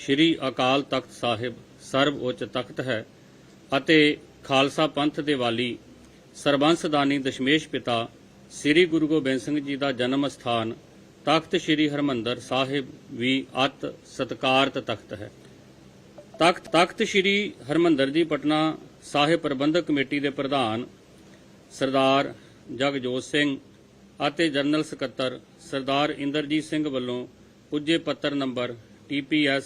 ਸ੍ਰੀ ਅਕਾਲ ਤਖਤ ਸਾਹਿਬ ਸਰਬ ਉੱਚ ਤਖਤ ਹੈ ਅਤੇ ਖਾਲਸਾ ਪੰਥ ਦੇ ਵਾਲੀ ਸਰਬੰਸਦਾਨੀ ਦਸ਼ਮੇਸ਼ ਪਿਤਾ ਸ੍ਰੀ ਗੁਰੂ ਗੋਬਿੰਦ ਸਿੰਘ ਜੀ ਦਾ ਜਨਮ ਸਥਾਨ ਤਖਤ ਸ੍ਰੀ ਹਰਮੰਦਰ ਸਾਹਿਬ ਵੀ ਅਤ ਸਤਕਾਰਤ ਤਖਤ ਹੈ। ਤਖਤ ਤਖਤ ਸ੍ਰੀ ਹਰਮੰਦਰ ਜੀ ਪਟਨਾ ਸਾਹਿਬ ਪ੍ਰਬੰਧਕ ਕਮੇਟੀ ਦੇ ਪ੍ਰਧਾਨ ਸਰਦਾਰ ਜਗਜੋਤ ਸਿੰਘ ਅਤੇ ਜਨਰਲ ਸਕੱਤਰ ਸਰਦਾਰ ਇੰਦਰਜੀਤ ਸਿੰਘ ਵੱਲੋਂ ਪੁੱਜੇ ਪੱਤਰ ਨੰਬਰ TPS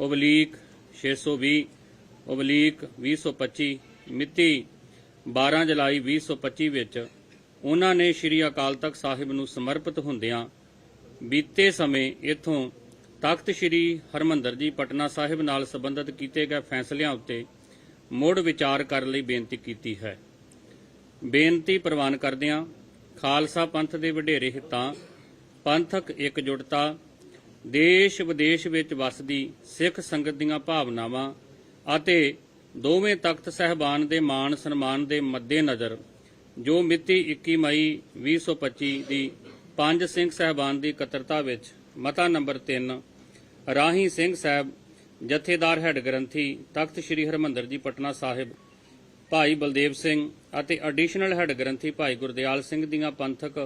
ਓਬਲੀਕ 620 ਓਬਲੀਕ 2025 ਮਿਤੀ 12 ਜੁਲਾਈ 2025 ਵਿੱਚ ਉਹਨਾਂ ਨੇ ਸ੍ਰੀ ਅਕਾਲ ਤਖਤ ਸਾਹਿਬ ਨੂੰ ਸਮਰਪਿਤ ਹੁੰਦਿਆਂ ਬੀਤੇ ਸਮੇਂ ਇਥੋਂ ਤਖਤ ਸ੍ਰੀ ਹਰਮੰਦਰ ਜੀ ਪਟਨਾ ਸਾਹਿਬ ਨਾਲ ਸੰਬੰਧਿਤ ਕੀਤੇ ਗਏ ਫੈਸਲਿਆਂ ਉੱਤੇ ਮੁੜ ਵਿਚਾਰ ਕਰਨ ਲਈ ਬੇਨਤੀ ਕੀਤੀ ਹੈ। ਬੇਨਤੀ ਪ੍ਰਵਾਨ ਕਰਦਿਆਂ ਖਾਲਸਾ ਪੰਥ ਦੇ ਵਡੇਰੇ ਹਿੱਤਾਂ ਪੰਥਕ ਇਕਜੁੱਟਤਾ ਦੇਸ਼ ਵਿਦੇਸ਼ ਵਿੱਚ ਵਸਦੀ ਸਿੱਖ ਸੰਗਤ ਦੀਆਂ ਭਾਵਨਾਵਾਂ ਅਤੇ ਦੋਵੇਂ ਤਖਤ ਸਹਿਬਾਨ ਦੇ ਮਾਣ ਸਨਮਾਨ ਦੇ ਮੱਦੇਨਜ਼ਰ ਜੋ ਮਿਤੀ 21 ਮਈ 2025 ਦੀ ਪੰਜ ਸਿੰਘ ਸਹਿਬਾਨ ਦੀ ਇਕੱਤਰਤਾ ਵਿੱਚ ਮਤਾ ਨੰਬਰ 3 ਰਾਹੀ ਸਿੰਘ ਸਾਹਿਬ ਜਥੇਦਾਰ ਹੈੱਡ ਗ੍ਰੰਥੀ ਤਖਤ ਸ੍ਰੀ ਹਰਮੰਦਰ ਜੀ ਪਟਨਾ ਸਾਹਿਬ, ਭਾਈ ਬਲਦੇਵ ਸਿੰਘ ਅਤੇ ਐਡੀਸ਼ਨਲ ਹੈੱਡ ਗ੍ਰੰਥੀ ਭਾਈ ਗੁਰਦਿਆਲ ਸਿੰਘ ਦੀਆਂ ਪੰਥਕ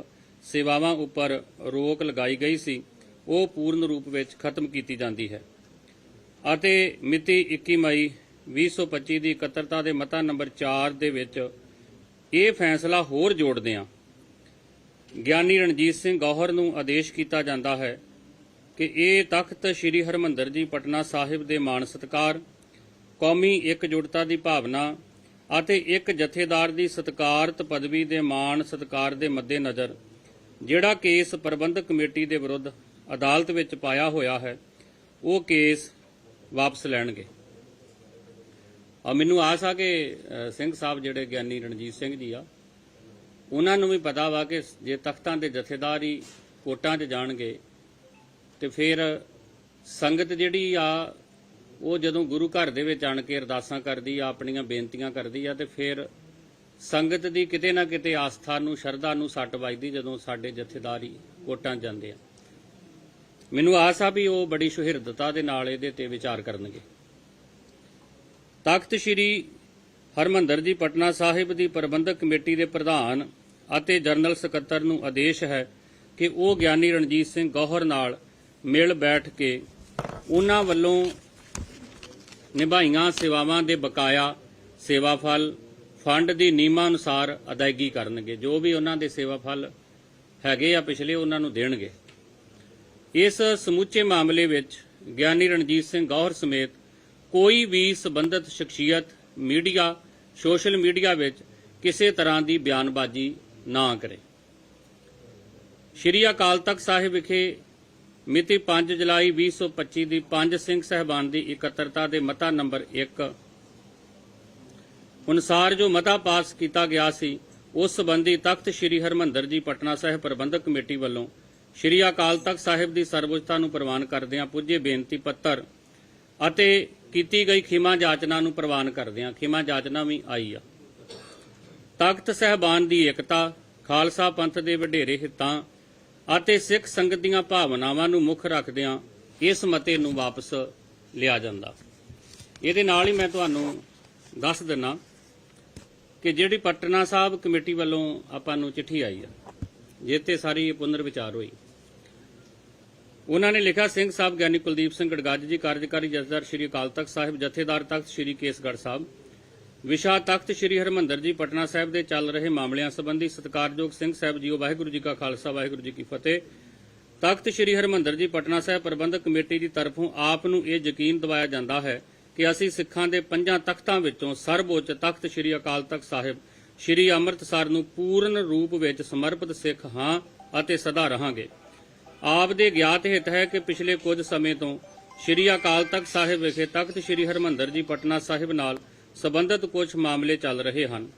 ਸੇਵਾਵਾਂ ਉੱਪਰ ਰੋਕ ਲਗਾਈ ਗਈ ਸੀ। ਉਹ ਪੂਰਨ ਰੂਪ ਵਿੱਚ ਖਤਮ ਕੀਤੀ ਜਾਂਦੀ ਹੈ। ਅਤੇ ਮਿਤੀ 21 ਮਈ 2025 ਦੀ ਇਕੱਤਰਤਾ ਦੇ ਮਤਾ ਨੰਬਰ 4 ਦੇ ਵਿੱਚ ਇਹ ਫੈਸਲਾ ਹੋਰ ਜੋੜਦੇ ਹਾਂ। ਗਿਆਨੀ ਰਣਜੀਤ ਸਿੰਘ ਗੌਹਰ ਨੂੰ ਆਦੇਸ਼ ਕੀਤਾ ਜਾਂਦਾ ਹੈ ਕਿ ਇਹ ਤਖਤ ਸ੍ਰੀ ਹਰਮੰਦਰ ਜੀ ਪਟਨਾ ਸਾਹਿਬ ਦੇ ਮਾਣ ਸਤਕਾਰ, ਕੌਮੀ ਇਕਜੁੱਟਤਾ ਦੀ ਭਾਵਨਾ ਅਤੇ ਇੱਕ ਜਥੇਦਾਰ ਦੀ ਸਤਕਾਰਤ ਪਦਵੀ ਦੇ ਮਾਣ ਸਤਕਾਰ ਦੇ ਮੱਦੇਨਜ਼ਰ ਜਿਹੜਾ ਕੇਸ ਪ੍ਰਬੰਧਕ ਕਮੇਟੀ ਦੇ ਵਿਰੁੱਧ ਅਦਾਲਤ ਵਿੱਚ ਪਾਇਆ ਹੋਇਆ ਹੈ, ਉਹ ਕੇਸ ਵਾਪਸ ਲੈਣਗੇ। ਆ ਮੈਨੂੰ ਆਸ ਆ ਕਿ ਸਿੰਘ ਸਾਹਿਬ ਜਿਹੜੇ ਗਿਆਨੀ ਰਣਜੀਤ ਸਿੰਘ ਜੀ ਆ, ਉਹਨਾਂ ਨੂੰ ਵੀ ਪਤਾ ਵਾ ਕਿ ਜੇ ਤਖਤਾਂ ਦੇ ਜਥੇਦਾਰ ਹੀ ਕੋਟਾਂ 'ਚ ਜਾਣਗੇ, ਤੇ ਫਿਰ ਸੰਗਤ ਜਿਹੜੀ ਆ, ਉਹ ਜਦੋਂ ਗੁਰੂ ਘਰ ਦੇ ਵਿੱਚ ਆਣ ਕੇ ਅਰਦਾਸਾਂ ਕਰਦੀ ਆ, ਆਪਣੀਆਂ ਬੇਨਤੀਆਂ ਕਰਦੀ ਆ, ਤੇ ਫਿਰ ਸੰਗਤ ਦੀ ਕਿਤੇ ਨਾ ਕਿਤੇ ਆਸਥਾ ਨੂੰ, ਸ਼ਰਧਾ ਨੂੰ ਸੱਟ ਵੱਜਦੀ ਜਦੋਂ ਸਾਡੇ ਜਥੇਦਾਰੀ ਕੋਟਾਂ 'ਚ ਜਾਂਦੇ ਆ। ਮੈਨੂੰ ਆਸ ਆ ਵੀ ਉਹ ਬੜੀ ਸੁਹਿਰਦਤਾ ਦੇ ਨਾਲ ਇਹਦੇ ਤੇ ਵਿਚਾਰ ਕਰਨਗੇ। ਤਖਤ ਸ੍ਰੀ ਹਰਮੰਦਰ ਜੀ ਪਟਨਾ ਸਾਹਿਬ ਦੀ ਪ੍ਰਬੰਧਕ ਕਮੇਟੀ ਦੇ ਪ੍ਰਧਾਨ ਅਤੇ ਜਨਰਲ ਸਕੱਤਰ ਨੂੰ ਆਦੇਸ਼ ਹੈ ਕਿ ਉਹ ਗਿਆਨੀ ਰਣਜੀਤ ਸਿੰਘ ਗੌਹਰ ਨਾਲ ਮਿਲ ਬੈਠ ਕੇ ਉਹਨਾਂ ਵੱਲੋਂ ਨਿਭਾਈਆਂ ਸੇਵਾਵਾਂ ਦੇ ਬਕਾਇਆ ਸੇਵਾ ਫਲ, ਫੰਡ ਦੀ ਨਿਯਮਾਂ ਅਨੁਸਾਰ ਅਦਾਇਗੀ ਕਰਨਗੇ। ਜੋ ਵੀ ਉਹਨਾਂ ਦੇ ਸੇਵਾ ਫਲ ਹੈਗੇ ਆ, ਪਿਛਲੇ ਉਹਨਾਂ ਨੂੰ ਦੇਣਗੇ। ਇਸ ਸਮੁੱਚੇ ਮਾਮਲੇ ਵਿੱਚ ਗਿਆਨੀ ਰਣਜੀਤ ਸਿੰਘ ਗੌਹਰ ਸਮੇਤ ਕੋਈ ਵੀ ਸਬੰਧਤ ਸ਼ਖਸੀਅਤ ਮੀਡੀਆ, ਸੋਸ਼ਲ ਮੀਡੀਆ ਵਿੱਚ ਕਿਸੇ ਤਰ੍ਹਾਂ ਦੀ ਬਿਆਨਬਾਜ਼ੀ ਨਾ ਕਰੇ। ਸ਼੍ਰੀ ਅਕਾਲ ਤਖਤ ਸਾਹਿਬ ਵਿਖੇ ਮਿਤੀ 5 ਜੁਲਾਈ 2025 ਦੀ ਪੰਜ ਸਿੰਘ ਸਹਿਬਾਨ ਦੀ ਇਕੱਤਰਤਾ ਦੇ ਮਤਾ ਨੰਬਰ 1 ਅਨੁਸਾਰ ਜੋ ਮਤਾ ਪਾਸ ਕੀਤਾ ਗਿਆ ਸੀ, ਉਸ ਸੰਬੰਧੀ ਤਖਤ ਸ੍ਰੀ ਹਰਮੰਦਰ ਜੀ, ਪਟਨਾ ਸਾਹਿਬ ਪ੍ਰਬੰਧਕ ਕਮੇਟੀ ਵੱਲੋਂ ਸ਼੍ਰੀ ਅਕਾਲ ਤਖਤ ਸਾਹਿਬ ਦੀ ਸਰਵਉੱਚਤਾ ਨੂੰ ਪ੍ਰਵਾਨ ਕਰਦਿਆਂ ਪੁੱਜੇ ਬੇਨਤੀ ਪੱਤਰ ਅਤੇ ਕੀਤੀ ਗਈ ਖਿਮਾ ਜਾਚਨਾ ਨੂੰ ਪ੍ਰਵਾਨ ਕਰਦਿਆਂ ਖਿਮਾ ਜਾਚਨਾ ਵੀ ਆਈ ਆ। ਤਖਤ ਸਹਿਬਾਨ ਦੀ ਏਕਤਾ, ਖਾਲਸਾ ਪੰਥ ਦੇ ਵਡੇਰੇ ਹਿੱਤਾਂ ਅਤੇ ਸਿੱਖ ਸੰਗਤ ਦੀਆਂ ਭਾਵਨਾਵਾਂ ਨੂੰ ਮੁੱਖ ਰੱਖਦਿਆਂ ਇਸ ਮਤੇ ਨੂੰ ਵਾਪਸ ਲਿਆ ਜਾਂਦਾ। ਇਹਦੇ ਨਾਲ ਹੀ ਮੈਂ ਤੁਹਾਨੂੰ ਦੱਸ ਦਿੰਨਾ ਕਿ ਜਿਹੜੀ ਪਟਨਾ ਸਾਹਿਬ ਕਮੇਟੀ ਵੱਲੋਂ ਆਪਾਂ ਨੂੰ ਚਿੱਠੀ ਆਈ ਆ ਜਿੱਤੇ ਸਾਰੀ ਪੁਨਰ ਵਿਚਾਰ ਹੋਈ। ਉਹਨਾਂ ਨੇ ਲਿਖਿਆ, ਸਿੰਘ ਸਾਹਿਬ ਗਿਆਨੀ ਕੁਲਦੀਪ ਸਿੰਘ ਗੜਗੱਜ ਜੀ, ਕਾਰਜਕਾਰੀ ਜਥੇਦਾਰ ਸ਼੍ਰੀ ਅਕਾਲ ਤਖਤ ਸਾਹਿਬ, ਜਥੇਦਾਰ ਤਖਤ ਸ਼੍ਰੀ ਕੇਸਗੜ੍ਹ ਸਾਹਿਬ, ਵਿਸ਼ਾ ਤਖਤ ਸ਼੍ਰੀ ਹਰਮੰਦਰ ਜੀ, ਪਟਨਾ ਸਾਹਿਬ ਦੇ ਚੱਲ ਰਹੇ ਮਾਮਲਿਆਂ ਸੰਬੰਧੀ ਸਤਿਕਾਰਯੋਗ ਸਿੰਘ ਸਾਹਿਬ ਜੀਓ, ਵਾਹਿਗੁਰੂ ਜੀ ਕਾ ਖਾਲਸਾ, ਵਾਹਿਗੁਰੂ ਜੀ ਕੀ ਫਤਿਹ। ਤਖਤ ਸ਼੍ਰੀ ਹਰਮੰਦਰ ਜੀ, ਪਟਨਾ ਸਾਹਿਬ ਪ੍ਰਬੰਧਕ ਕਮੇਟੀ ਦੀ ਤਰਫੋਂ ਆਪ ਨੂੰ ਇਹ ਯਕੀਨ ਦਿਵਾਇਆ ਜਾਂਦਾ ਹੈ ਕਿ ਅਸੀਂ ਸਿੱਖਾਂ ਦੇ ਪੰਜਾਂ ਤਖਤਾਂ ਵਿੱਚੋਂ ਸਰਬਉੱਚ ਤਖਤ ਸ਼੍ਰੀ ਅਕਾਲ ਤਖਤ ਸਾਹਿਬ, ਸ਼੍ਰੀ ਅੰਮ੍ਰਿਤਸਰ ਨੂੰ ਪੂਰਨ ਰੂਪ ਵਿੱਚ ਸਮਰਪਿਤ ਸਿੱਖ ਹਾਂ ਅਤੇ ਸਦਾ ਰਹਾਂਗੇ। ਆਪ ਦੇ ਗਿਆਤ ਹਿੱਤ ਹੈ ਕਿ ਪਿਛਲੇ ਕੁਝ ਸਮੇਂ ਤੋਂ ਸ਼੍ਰੀ ਅਕਾਲ ਤਖਤ ਸਾਹਿਬ ਵਿਖੇ ਤਖਤ ਸ਼੍ਰੀ ਹਰਮੰਦਰ ਜੀ ਪਟਨਾ ਸਾਹਿਬ ਨਾਲ ਸਬੰਧਤ ਕੁਝ ਮਾਮਲੇ ਚੱਲ ਰਹੇ ਹਨ।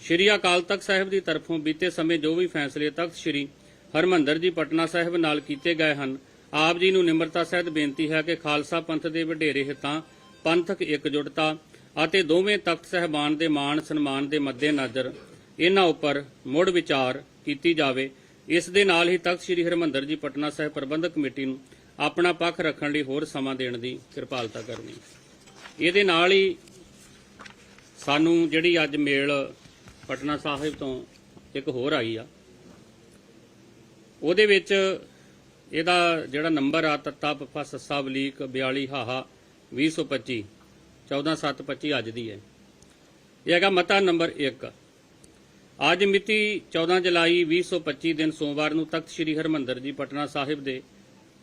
ਸ਼੍ਰੀ ਅਕਾਲ ਤਖਤ ਸਾਹਿਬ ਦੀ ਤਰਫੋਂ ਬੀਤੇ ਸਮੇਂ ਜੋ ਵੀ ਫੈਸਲੇ ਤਖਤ ਸ਼੍ਰੀ ਹਰਮੰਦਰ ਜੀ ਪਟਨਾ ਸਾਹਿਬ ਨਾਲ ਕੀਤੇ ਗਏ ਹਨ, ਆਪ ਜੀ ਨੂੰ ਨਿਮਰਤਾ ਸਹਿਤ ਬੇਨਤੀ ਹੈ ਕਿ ਖਾਲਸਾ ਪੰਥ ਦੇ ਵਡੇਰੇ ਹਿੱਤਾਂ, ਪੰਥਕ ਇਕਜੁੱਟਤਾ ਅਤੇ ਦੋਵੇਂ ਤਖਤ ਸਹਿਬਾਨ ਦੇ ਮਾਣ ਸਨਮਾਨ ਦੇ ਮੱਦੇਨਜ਼ਰ ਇਹਨਾਂ ਉੱਪਰ ਮੁੜ ਵਿਚਾਰ ਕੀਤੀ ਜਾਵੇ। ਇਸ ਦੇ ਨਾਲ ਹੀ ਤਖਤ ਸ੍ਰੀ ਹਰਮੰਦਰ ਜੀ ਪਟਨਾ ਸਾਹਿਬ ਪ੍ਰਬੰਧਕ ਕਮੇਟੀ ਨੂੰ ਆਪਣਾ ਪੱਖ ਰੱਖਣ ਲਈ ਹੋਰ ਸਮਾਂ ਦੇਣ ਦੀ ਕਿਰਪਾਲਤਾ ਕਰਨੀ। ਇਹਦੇ ਨਾਲ ਹੀ ਸਾਨੂੰ ਜਿਹੜੀ ਅੱਜ ਮੇਲ ਪਟਨਾ ਸਾਹਿਬ ਤੋਂ ਇੱਕ ਹੋਰ ਆਈ ਆ। ਉਹਦੇ ਵਿੱਚ ਇਹਦਾ ਜਿਹੜਾ ਨੰਬਰ ਆ ਤੱਤਾ ਪੱਪਾ ਸੱਸਾ ਬਲੀਕ 42 ਹਾਹਾ 2025 14725 ਅੱਜ ਦੀ ਹੈ। ਇਹ ਹੈਗਾ ਮਤਾ ਨੰਬਰ 1 ਅੱਜ ਮਿਤੀ 14 ਜੁਲਾਈ 2025 ਦਿਨ ਸੋਮਵਾਰ ਨੂੰ ਤਖਤ ਸ੍ਰੀ ਹਰਮੰਦਰ ਜੀ ਪਟਨਾ ਸਾਹਿਬ ਦੇ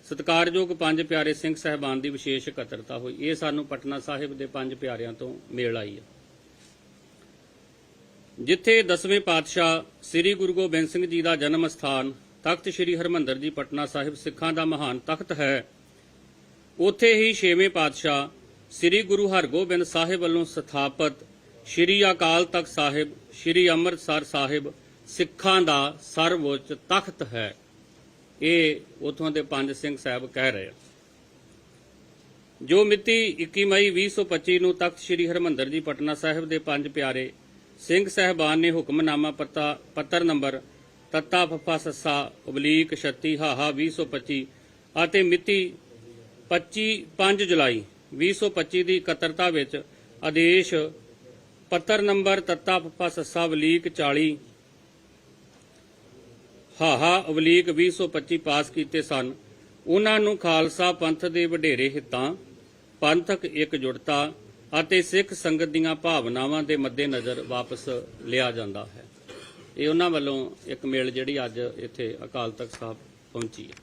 ਸਤਿਕਾਰਯੋਗ ਪੰਜ ਪਿਆਰੇ ਸਿੰਘ ਸਹਿਬਾਨ ਦੀ ਵਿਸ਼ੇਸ਼ ਇਕੱਤਰਤਾ ਹੋਈ। ਇਹ ਸਾਨੂੰ ਪਟਨਾ ਸਾਹਿਬ ਦੇ ਪੰਜ ਪਿਆਰਿਆਂ ਤੋਂ ਮੇਲ ਆਈ ਹੈ। ਜਿੱਥੇ ਦਸਵੇਂ ਪਾਤਸ਼ਾਹ ਸ੍ਰੀ ਗੁਰੂ ਗੋਬਿੰਦ ਸਿੰਘ ਜੀ ਦਾ ਜਨਮ ਸਥਾਨ ਤਖਤ ਸ੍ਰੀ ਹਰਮੰਦਰ ਜੀ ਪਟਨਾ ਸਾਹਿਬ ਸਿੱਖਾਂ ਦਾ ਮਹਾਨ ਤਖਤ ਹੈ, ਉੱਥੇ ਹੀ ਛੇਵੇਂ ਪਾਤਸ਼ਾਹ ਸ੍ਰੀ ਗੁਰੂ ਹਰਗੋਬਿੰਦ ਸਾਹਿਬ ਵੱਲੋਂ ਸਥਾਪਿਤ ਸ੍ਰੀ ਅਕਾਲ ਤਖਤ ਸਾਹਿਬ ਸ੍ਰੀ ਅੰਮ੍ਰਿਤਸਰ ਸਾਹਿਬ ਸਿੱਖਾਂ ਦਾ ਸਰਵਉੱਚ ਤਖਤ ਹੈ। ਇਹ ਉਥੋਂ ਦੇ ਪੰਜ ਸਿੰਘ ਸਾਹਿਬ ਕਹਿ ਰਹੇ ਜੋ ਮਿਤੀ 21 ਮਈ 2025 ਨੂੰ ਤਖਤ ਸ੍ਰੀ ਹਰਮੰਦਰ ਜੀ ਪਟਨਾ ਸਾਹਿਬ ਦੇ ਪੰਜ ਪਿਆਰੇ ਸਿੰਘ ਸਹਿਬਾਨ ਨੇ ਹੁਕਮਨਾਮਾ ਪੱਤਰ ਨੰਬਰ ਤੱਤਾ ਫੱਫਾ ਸੱਸਾ ਉਬਲੀਕ 36 ਹਾਹਾ 2025 ਅਤੇ ਮਿਤੀ 25 5 ਜੁਲਾਈ 2025 ਦੀ ਇਕੱਤਰਤਾ ਵਿੱਚ ਆਦੇਸ਼ ਪੱਤਰ ਨੰਬਰ ਤੱਤਾ ਫੱਫਾ ਸੱਸਾ ਉਬਲੀਕ 40 ਹਾਹਾ ਉਬਲੀਕ 2025 ਪਾਸ ਕੀਤੇ ਸਨ। ਉਹਨਾਂ ਨੂੰ ਖਾਲਸਾ ਪੰਥ ਦੇ ਵਡੇਰੇ ਹਿੱਤਾਂ, ਪੰਥਕ ਇਕਜੁੱਟਤਾ ਅਤੇ ਸਿੱਖ ਸੰਗਤ ਦੀਆਂ ਭਾਵਨਾਵਾਂ ਦੇ ਮੱਦੇਨਜ਼ਰ ਵਾਪਸ ਲਿਆ ਜਾਂਦਾ ਹੈ। ਇਹ ਉਹਨਾਂ ਵੱਲੋਂ ਇੱਕ ਮੇਲ ਜਿਹੜੀ ਅੱਜ ਇੱਥੇ ਅਕਾਲ ਤਖਤ ਸਾਹਿਬ ਪਹੁੰਚੀ ਹੈ।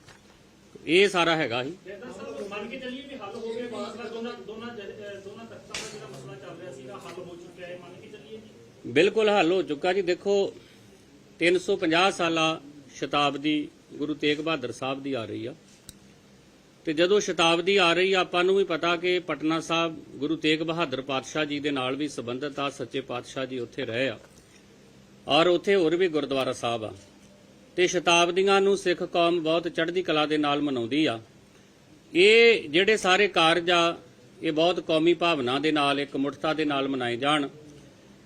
ਇਹ ਸਾਰਾ ਹੈਗਾ ਹੀ ਮੰਨ ਕੇ ਚੱਲੀਏ ਵੀ ਦੋਨਾਂ ਦੋਨਾਂ ਜਜ- ਅਹ ਦੋਨਾਂ ਤਖਤਾਂ ਦਾ ਜਿਹੜਾ ਮਸਲਾ ਚੱਲ ਰਿਹਾ ਸੀਗਾ ਹੱਲ ਹੋ ਚੁੱਕਿਆ ਹੈ ਮੰਨ ਕੇ ਚੱਲੀਏ ਜੀ ਬਿਲਕੁਲ ਹੱਲ ਹੋ ਚੁੱਕਾ ਜੀ। ਦੇਖੋ 350 ਸਾਲਾ ਸ਼ਤਾਬਦੀ ਗੁਰੂ ਤੇਗ ਬਹਾਦਰ ਸਾਹਿਬ ਦੀ ਆ ਰਹੀ ਆ। ਤੇ ਜਦੋਂ ਸ਼ਤਾਬਦੀ ਆ ਰਹੀ ਆ, ਆਪਾਂ ਨੂੰ ਵੀ ਪਤਾ ਕਿ ਪਟਨਾ ਸਾਹਿਬ ਗੁਰੂ ਤੇਗ ਬਹਾਦਰ ਪਾਤਸ਼ਾਹ ਜੀ ਦੇ ਨਾਲ ਵੀ ਸੰਬੰਧਿਤ ਆ, ਸੱਚੇ ਪਾਤਸ਼ਾਹ ਜੀ ਉੱਥੇ ਰਹੇ ਆ। ਔਰ ਉੱਥੇ ਹੋਰ ਵੀ ਗੁਰਦੁਆਰਾ ਸਾਹਿਬ ਆ। ਤੇ ਸ਼ਤਾਬਦੀਆਂ ਨੂੰ ਸਿੱਖ ਕੌਮ ਬਹੁਤ ਚੜ੍ਹਦੀ ਕਲਾ ਦੇ ਨਾਲ ਮਨਾਉਂਦੀ ਆ। ਇਹ ਜਿਹੜੇ ਸਾਰੇ ਕਾਰਜ ਆ, ਇਹ ਬਹੁਤ ਕੌਮੀ ਭਾਵਨਾ ਦੇ ਨਾਲ, ਇੱਕ ਮੁਠਤਾ ਦੇ ਨਾਲ ਮਨਾਏ ਜਾਣ।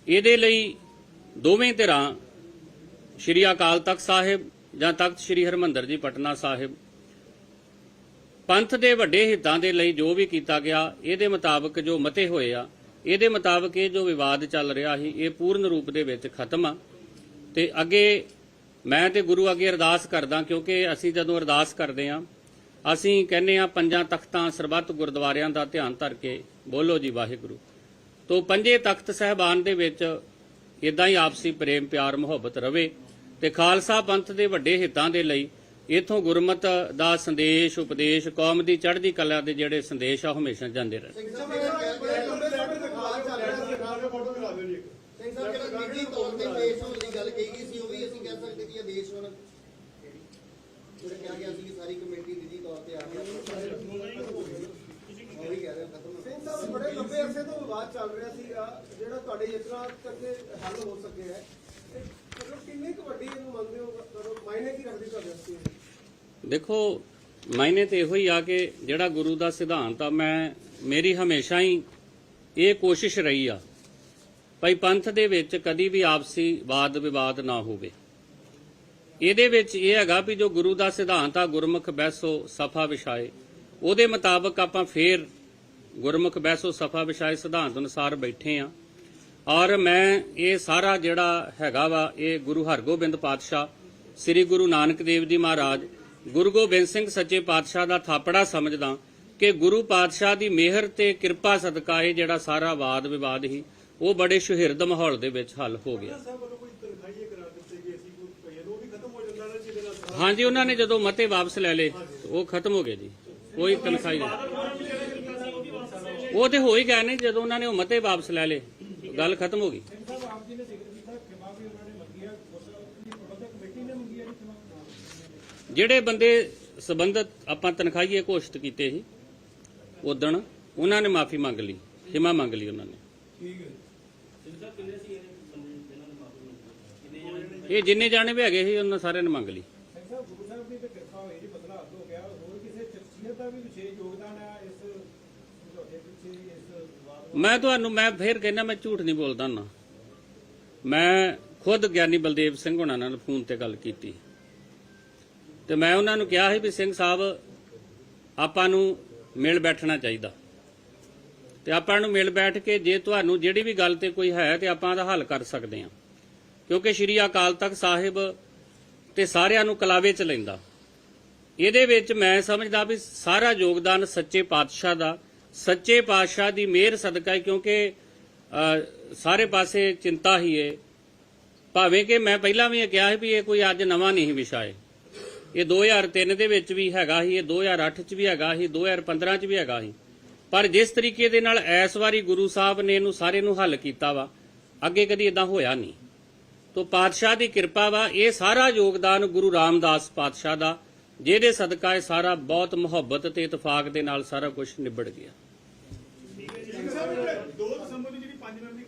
ਇਹਦੇ ਲਈ ਦੋਵੇਂ ਧਿਰਾਂ, ਸ਼੍ਰੀ ਅਕਾਲ ਤਖਤ ਸਾਹਿਬ ਜਾਂ ਤਖਤ ਸ਼੍ਰੀ ਹਰਮੰਦਰ ਜੀ, ਪਟਨਾ ਸਾਹਿਬ, ਪੰਥ ਦੇ ਵੱਡੇ ਹਿੱਤਾਂ ਦੇ ਲਈ ਜੋ ਵੀ ਕੀਤਾ ਗਿਆ, ਇਹਦੇ ਮੁਤਾਬਕ ਜੋ ਮਤੇ ਹੋਏ ਆ, ਇਹਦੇ ਮੁਤਾਬਕ ਇਹ ਜੋ ਵਿਵਾਦ ਚੱਲ ਰਿਹਾ ਸੀ, ਇਹ ਪੂਰਨ ਰੂਪ ਦੇ ਵਿੱਚ ਖਤਮ ਆ। ਤੇ ਅੱਗੇ ਮੈਂ ਤੇ ਗੁਰੂ ਅੱਗੇ ਅਰਦਾਸ ਕਰਦਾ, ਕਿਉਂਕਿ ਅਸੀਂ ਜਦੋਂ ਅਰਦਾਸ ਕਰਦੇ ਆ ਅਸੀਂ ਕਹਿੰਨੇ ਆ ਪੰਜਾਂ ਤਖਤਾਂ ਸਰਬੱਤ ਗੁਰਦੁਆਰਿਆਂ ਦਾ ਧਿਆਨ ਧਰ ਕੇ ਬੋਲੋ ਜੀ ਵਾਹਿਗੁਰੂ। ਤੋ ਪੰਜੇ ਤਖਤ ਸਹਿਬਾਨ ਦੇ ਵਿੱਚ ਇਦਾਂ ਹੀ ਆਪਸੀ ਪ੍ਰੇਮ ਪਿਆਰ ਮੁਹੱਬਤ ਰਵੇ ਤੇ ਖਾਲਸਾ ਪੰਥ ਦੇ ਵੱਡੇ ਹਿੱਤਾਂ ਦੇ ਲਈ ਇਥੋਂ ਗੁਰਮਤ ਦਾ ਸੰਦੇਸ਼ ਉਪਦੇਸ਼ ਕੌਮ ਦੀ ਚੜ੍ਹਦੀ ਕਲਾ ਦੇ ਜਿਹੜੇ ਸੰਦੇਸ਼ ਆ ਹਮੇਸ਼ਾ ਜਾਂਦੇ ਰਹਿਣ ਸਿੰਘ ਸਾਹਿਬ ਜਿਹੜਾ ਨਿੱਜੀ ਤੌਰ ਤੇ ਪੇਸ਼ ਹੋਣ ਦੀ ਗੱਲ ਕਹੀ ਗਈ ਸੀ ਉਹ ਵੀ ਅਸੀਂ ਕਹਿ ਸਕਦੇ ਕਿ ਆਦੇਸ਼ ਹੁਣ ਜਿਹੜਾ ਕਿਹਾ ਗਿਆ ਸੀ ਕਿ ਸਾਰੀ ਕਮੇਟੀ ਨਿੱਜੀ ਤੌਰ ਤੇ ਆ ਗਿਆ ਉਹ ਵੀ ਕਹਿ ਰਹੇ ਹੋ ਖਤਮ ਹੋ ਗਿਆ। ਸਿੰਘ ਸਾਹਿਬ ਬੜੇ ਲੰਬੇ ਅਰਸੇ ਤੋਂ ਵਿਵਾਦ ਚੱਲ ਰਿਹਾ ਸੀਗਾ, ਜਿਹੜਾ ਤੁਹਾਡੇ ਯਤਨਾਂ ਕਰਕੇ ਹੱਲ ਹੋ ਸਕਿਆ ਹੈ। ਮਤਲਬ ਕਿੰਨੀ ਕੁ ਵੱਡੀ ਇਹਨੂੰ ਮੰਨਦੇ ਹੋ? ਕਰੋ ਮਾਇਨੇ ਕੀ ਰੱਖਦੀ ਤੁਹਾਡੇ ਵਾਸਤੇ ਦੇਖੋ, ਮਾਇਨੇ ਤੇ ਇਹੋ ਹੀ ਆ ਕਿ ਜਿਹੜਾ ਗੁਰੂ ਦਾ ਸਿਧਾਂਤ ਆ, ਮੈਂ, ਮੇਰੀ ਹਮੇਸ਼ਾ ਹੀ ਇਹ ਕੋਸ਼ਿਸ਼ ਰਹੀ ਆ, ਭਾਈ ਪੰਥ ਦੇ ਵਿੱਚ ਕਦੀ ਵੀ ਆਪਸੀ ਵਾਦ ਵਿਵਾਦ ਨਾ ਹੋਵੇ। ਇਹਦੇ ਵਿੱਚ ਇਹ ਹੈਗਾ ਵੀ ਜੋ ਗੁਰੂ ਦਾ ਸਿਧਾਂਤ ਆ, ਗੁਰਮੁਖ ਬੈਸੋ ਸਫਾ ਵਿਛਾਏ, ਉਹਦੇ ਮੁਤਾਬਕ ਆਪਾਂ ਫੇਰ ਗੁਰਮੁਖ ਬੈਸੋ ਸਫਾ ਵਿਛਾਏ ਸਿਧਾਂਤ ਅਨੁਸਾਰ ਬੈਠੇ ਆ। ਔਰ ਮੈਂ ਇਹ ਸਾਰਾ ਜਿਹੜਾ ਹੈਗਾ ਵਾ, ਇਹ ਗੁਰੂ ਹਰਗੋਬਿੰਦ ਪਾਤਸ਼ਾਹ, ਸ੍ਰੀ ਗੁਰੂ ਨਾਨਕ ਦੇਵ ਜੀ ਮਹਾਰਾਜ, ਗੁਰੂ ਗੋਬਿੰਦ ਸਿੰਘ ਸੱਚੇ ਪਾਤਸ਼ਾਹ ਦਾ ਥਾਪੜਾ ਸਮਝਦਾ ਕਿ ਗੁਰੂ ਪਾਤਸ਼ਾਹ ਦੀ ਮਿਹਰ ਤੇ ਕਿਰਪਾ ਸਦਕਾ ਇਹ ਜਿਹੜਾ ਸਾਰਾ ਵਾਦ ਵਿਵਾਦ ਹੀ, ਉਹ ਬੜੇ ਸੁਹਿਰਦ ਮਾਹੌਲ ਦੇ ਵਿੱਚ ਹੱਲ ਹੋ ਗਿਆ। ਹਾਂਜੀ, ਉਹਨਾਂ ਨੇ ਜਦੋਂ ਮਤੇ ਵਾਪਸ ਲੈ ਲਏ, ਉਹ ਖਤਮ ਹੋ ਗਏ ਜੀ। ਕੋਈ ਤਨਖਾਹੀ ਨਹੀਂ। ਉਹ ਤੇ ਹੋ ਹੀ ਗਏ ਨੇ, ਜਦੋਂ ਉਹਨਾਂ ਨੇ ਉਹ ਮਤੇ ਵਾਪਸ ਲੈ ਲਏ। ਗੱਲ ਖਤਮ ਹੋ ਗਈ। ਜਿਹੜੇ ਬੰਦੇ ਸਬੰਧਤ ਆਪਾਂ ਤਨਖਾਹੀਏ ਘੋਸ਼ਿਤ ਕੀਤੇ ਸੀ ਉਦਣ ਉਹਨਾਂ ਨੇ ਮਾਫੀ ਮੰਗ ਲਈ ਖਿਮਾ ਮੰਗ ਲਈ ਉਹਨਾਂ ਨੇ। ਇਹ ਜਿੰਨੇ ਜਾਣੇ ਵੀ ਹੈਗੇ ਸੀ, ਉਹਨਾਂ ਸਾਰਿਆਂ ਨੇ ਮੰਗ ਲਈ। ਸਾਹਿਬ, ਗੁਰੂ ਸਾਹਿਬ ਦੀ ਤੇ ਕਿਰਪਾ ਹੋਈ ਜੀ ਬਦਲਾ ਹੋ ਗਿਆ, ਹੋਰ ਕਿਸੇ ਸ਼ਖਸੀਅਤ ਦਾ ਵੀ ਵਿਸ਼ੇਸ਼ ਯੋਗਦਾਨ ਹੈ ਇਸ ਸਮਝੌਤੇ ਪਿੱਛੇ ਇਸ ਵਿਵਾਦ ਮੈਂ ਤੁਹਾਨੂੰ, ਮੈਂ ਫੇਰ ਕਹਿੰਦਾ ਮੈਂ ਝੂਠ ਨਹੀਂ ਬੋਲਦਾ ਨਾ। ਮੈਂ ਖੁਦ ਗਿਆਨੀ ਬਲਦੇਵ ਸਿੰਘ ਹੁਣਾਂ ਨਾਲ ਫੋਨ ਤੇ ਗੱਲ ਕੀਤੀ। ਤੇ ਮੈਂ ਉਹਨਾਂ ਨੂੰ ਕਿਹਾ ਸੀ ਵੀ ਸਿੰਘ ਸਾਹਿਬ, ਆਪਾਂ ਨੂੰ ਮਿਲ ਬੈਠਣਾ ਚਾਹੀਦਾ। ਤੇ ਆਪਾਂ ਨੂੰ ਮਿਲ ਬੈਠ ਕੇ ਜੇ ਤੁਹਾਨੂੰ ਜਿਹੜੀ ਵੀ ਗੱਲ ਤੇ ਕੋਈ ਹੈ ਤੇ ਆਪਾਂ ਦਾ ਹੱਲ ਕਰ ਸਕਦੇ ਹਾਂ। ਕਿਉਂਕਿ ਸ਼੍ਰੀ ਅਕਾਲ ਤਖਤ ਸਾਹਿਬ ਤੇ ਸਾਰਿਆਂ ਨੂੰ ਕਲਾਵੇ ਚ ਲੈਂਦਾ। ਇਹਦੇ ਵਿੱਚ ਮੈਂ ਸਮਝਦਾ ਵੀ ਸਾਰਾ ਯੋਗਦਾਨ ਸੱਚੇ ਪਾਤਸ਼ਾਹ ਦਾ ਸੱਚੇ ਪਾਤਸ਼ਾਹ ਦੀ ਮਿਹਰ ਸਦਕਾ ਕਿਉਂਕਿ ਸਾਰੇ ਪਾਸੇ ਚਿੰਤਾ ਹੀ ਹੈ ਭਾਵੇਂ ਕਿ ਮੈਂ ਪਹਿਲਾਂ ਵੀ ਇਹ ਕਿਹਾ ਸੀ ਵੀ ਇਹ ਕੋਈ ਅੱਜ ਨਵਾਂ ਨਹੀਂ ਵਿਸ਼ਾ ਹੈ ਇਹ 2003 ਦੇ ਵਿੱਚ ਵੀ ਹੈਗਾ ਸੀ, ਇਹ 2008 ਚ ਵੀ ਹੈਗਾ ਸੀ 2015 ਚ ਵੀ ਹੈਗਾ ਸੀ। ਪਰ ਜਿਸ ਤਰੀਕੇ ਦੇ ਨਾਲ ਇਸ ਵਾਰੀ ਗੁਰੂ ਸਾਹਿਬ ਨੇ ਇਹਨੂੰ ਸਾਰੇ ਨੂੰ ਹੱਲ ਕੀਤਾ ਵਾ, ਅੱਗੇ ਕਦੀ ਇਦਾਂ ਹੋਇਆ ਨਹੀਂ। ਤੋ ਪਾਤਸ਼ਾਹ ਦੀ ਕਿਰਪਾ ਵਾ, ਇਹ ਸਾਰਾ ਯੋਗਦਾਨ ਗੁਰੂ ਰਾਮਦਾਸ ਪਾਤਸ਼ਾਹ ਦਾ, ਜਿਹਦੇ ਸਦਕਾ ਇਹ ਸਾਰਾ ਬਹੁਤ ਮੁਹੱਬਤ ਤੇ ਇਤਫਾਕ ਦੇ ਨਾਲ ਸਾਰਾ ਕੁਝ ਨਿਬੜ ਗਿਆ। Você é um